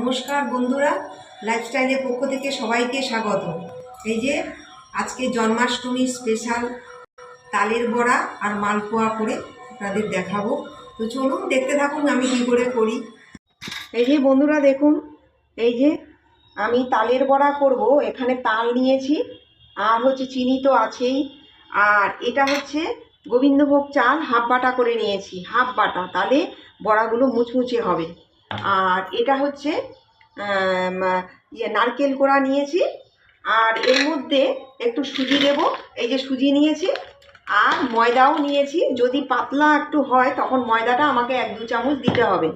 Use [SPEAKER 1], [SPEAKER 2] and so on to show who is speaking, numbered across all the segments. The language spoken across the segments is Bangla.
[SPEAKER 1] নমস্কার বন্ধুরা লাইফস্টাইলের পক্ষ থেকে সবাইকে স্বাগত। এই যে আজকে জন্মাষ্টমীর স্পেশাল তালের বড়া আর মালপোয়া করে আপনাদের দেখাবো। তো চলুন দেখতে থাকুন আমি কী করে করি। এই যে বন্ধুরা দেখুন, এই যে আমি তালের বড়া করব। এখানে তাল নিয়েছি, আর হচ্ছে চিনি তো আছেই। আর এটা হচ্ছে গোবিন্দভোগ চাল, হাফ বাটা করে নিয়েছি, হাফ বাটা। তাহলে বড়াগুলো মুচমুচে হবে। আর এটা হচ্ছে ইয়ে নারকেল কোড়া নিয়েছি। আর এর মধ্যে একটু সুজি দেব। এই যে সুজি নিয়েছি আর ময়দাও নিয়েছি। যদি পাতলা একটু হয়, তখন ময়দাটা আমাকে এক দু চামচ দিতে হবে।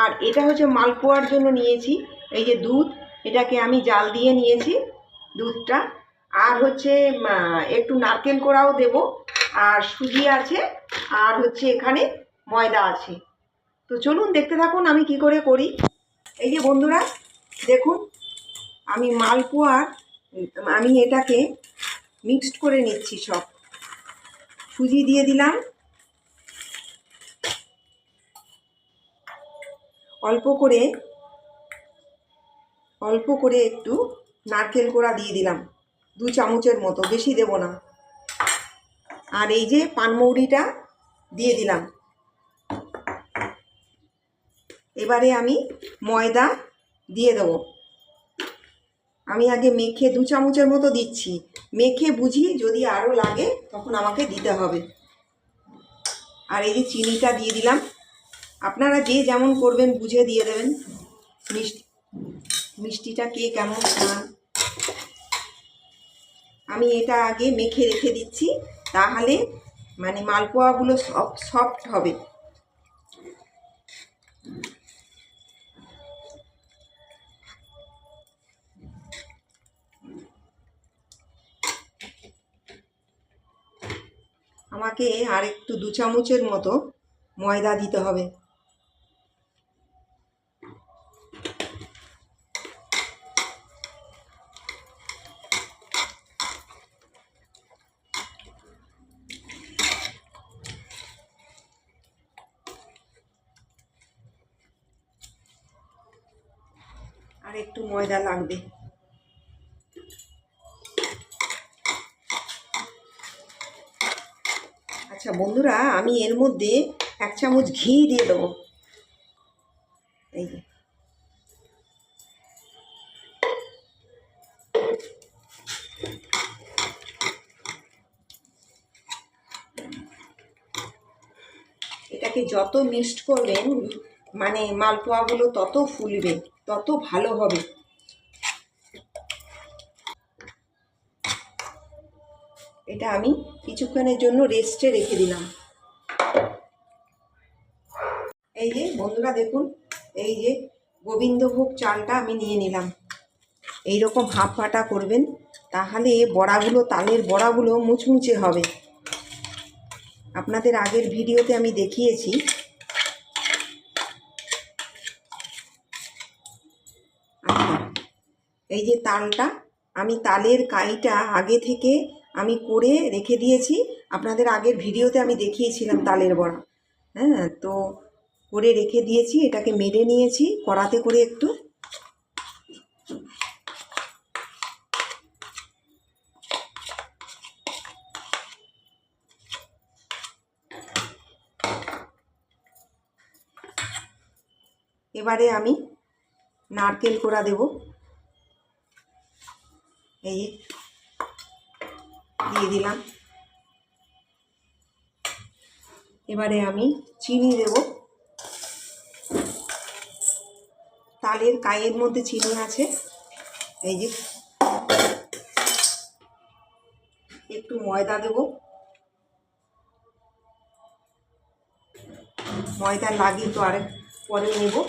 [SPEAKER 1] আর এটা হচ্ছে মালপোয়ার জন্য নিয়েছি। এই যে দুধ, এটাকে আমি জাল দিয়ে নিয়েছি দুধটা। আর হচ্ছে একটু নারকেল কোড়াও দেব। আর সুজি আছে, আর হচ্ছে এখানে ময়দা আছে। তো চলুন দেখতে থাকুন আমি কি করে করি। এই যে বন্ধুরা, দেখুন, আমি মালপোয়ার আমি এটাকে মিক্সড করে নিচ্ছি সব। সুজি দিয়ে দিলাম। অল্প করে অল্প করে একটু নারকেল কোড়া দিয়ে দিলাম। দু চামচের মতো, বেশি দেব না। আর এই যে পানমৌরিটা দিয়ে দিলাম। এবারে আমি ময়দা দিয়ে দেবো। আমি আগে মেখে দু চামচের মতো দিচ্ছি। মেখে বুঝি যদি আরও লাগে, তখন আমাকে দিতে হবে। আর এই যে চিনিটা দিয়ে দিলাম। আপনারা যে যেমন করবেন বুঝে দিয়ে দেবেন। মিষ্টি, মিষ্টিটা কে কেমন খান। আমি এটা আগে মেখে রেখে দিচ্ছি। তাহলে মানে মালপোয়াগুলো সফট হবে। আমাকে আর একটু দু চামচের মতো ময়দা দিতে হবে। আর একটু ময়দা লাগবে আচ্ছা বন্ধুরা, আমি এর মধ্যে এক চামচ ঘি দিয়ে দেবো। এই যে। এটাকে যত মিক্সড করবেন মানে মালপোয়াগুলো তত ফুলবে, তত ভালো হবে। এটা আমি কিছুক্ষণের জন্য রেস্টে রেখে দিলাম। এই যে, বন্ধুরা দেখুন, এই যে গোবিন্দভোগ চালটা আমি নিয়ে নিলাম। এই রকম হাফ ফাটা করবেন, তাহলে বড়াগুলো, তালের বড়াগুলো মুচমুচে হবে। আপনাদের আগের ভিডিওতে আমি দেখিয়েছি। আচ্ছা এই যে তালটা, আমি তালের কাইটা আগে থেকে আমি করে রেখে দিয়েছি। আপনাদের আগের ভিডিওতে আমি দেখিয়েছিলাম তালের বড়া। হ্যাঁ তো করে রেখে দিয়েছি, এটাকে মেরে নিয়েছি, কড়াতে করে একটু। এবারে আমি নারকেল কোড়া দেব। এই দিয়ে দিলাম। এবারে আমি চিনি দেব। তালের কায়ের মধ্যে চিনি আছে। এই যে একটু ময়দা দেব। ময়দা লাগিয়ে তো আরেক পরে নেব।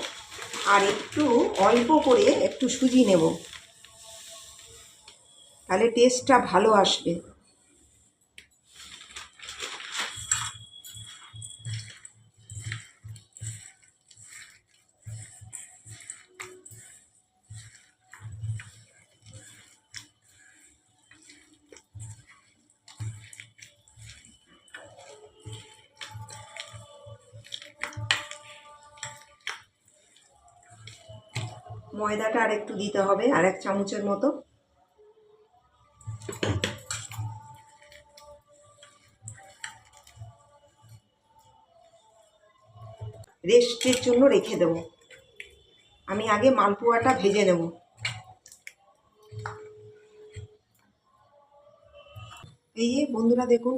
[SPEAKER 1] আর একটু অল্প করে একটু সুজি নেব। তাহলে টেস্টটা ভালো আসবে। ময়দাটা আর একটু দিতে হবে আর এক চামচের মতো। রেস্টের জন্য রেখে দেবো। আমি আগে মালপোয়াটা ভেজে নেব। এই বন্ধুরা দেখুন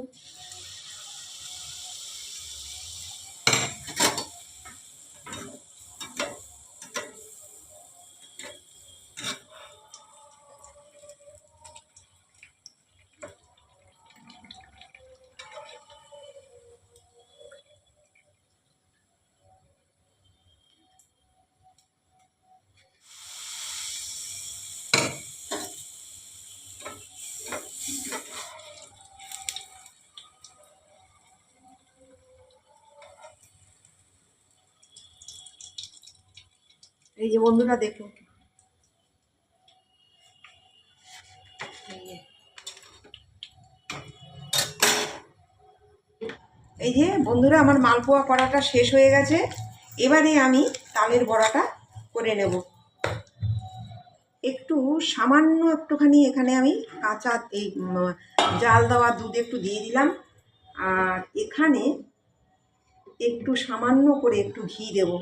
[SPEAKER 1] এই যে বন্ধুরা দেখুন। এই যে। বন্ধুরা, আমার মালপোয়া করাটা শেষ হয়ে গেছে। এবারে আমি তালের বড়াটা করে নেব। একটু সামান্য একটুখানি এখানে আমি কাঁচা এই জাল দেওয়া দুধ একটু দিয়ে দিলাম। আর এখানে একটু সামান্য করে একটু ঘি দেবো।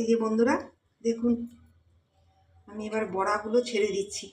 [SPEAKER 1] এই যে বন্ধুরা দেখুন আমি এবার বড়াগুলো ছেড়ে দিচ্ছি।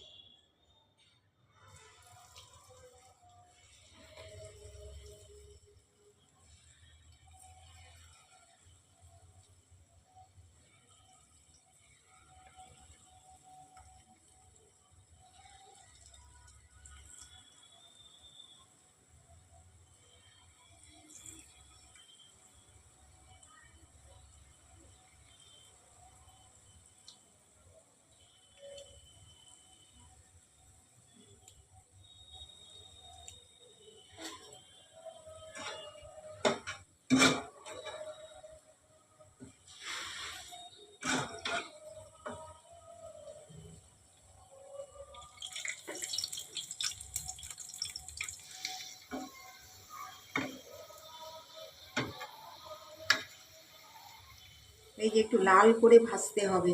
[SPEAKER 1] এই যে একটু লাল করে ভাজতে হবে।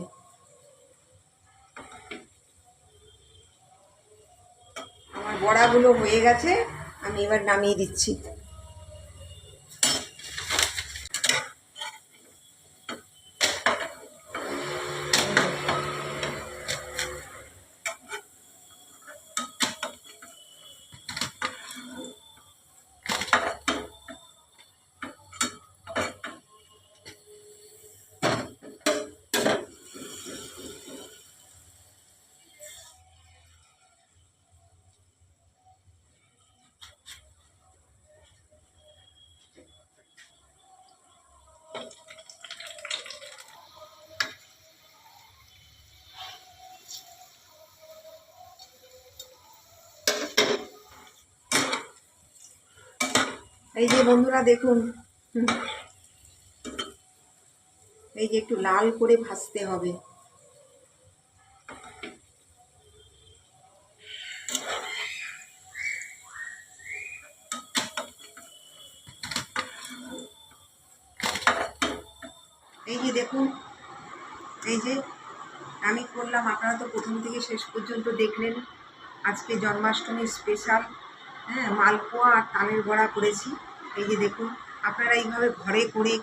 [SPEAKER 1] আমার বড়াগুলো হয়ে গেছে, আমি এবার নামিয়ে দিচ্ছি। এই যে বন্ধুরা দেখুন। এই যে একটু লাল করে ভাজতে হবে। এই যে দেখুন, এই যে আমি করলাম, আপনারা তো প্রথম থেকে শেষ পর্যন্ত দেখলেন। আজকে জন্মাষ্টমীর স্পেশাল হ্যাঁ মালপোয়া আর তালের বড়া করেছি। এই যে দেখুন, আপনারা এইভাবে ঘরে করে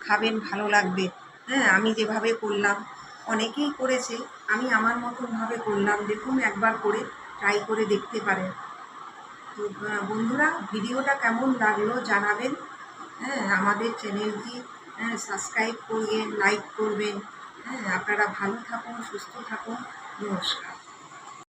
[SPEAKER 1] খাবেন, ভালো লাগবে। হ্যাঁ আমি যেভাবে করলাম, অনেকেই করেছে, আমি আমার মতনভাবে করলাম। দেখুন, একবার করে ট্রাই করে দেখতে পারেন। তো বন্ধুরা, ভিডিওটা কেমন লাগল জানাবেন। হ্যাঁ আমাদের চ্যানেলটি হ্যাঁ সাবস্ক্রাইব করবেন লাইক করবেন। হ্যাঁ আপনারা ভালো থাকুন, সুস্থ থাকুন। নমস্কার।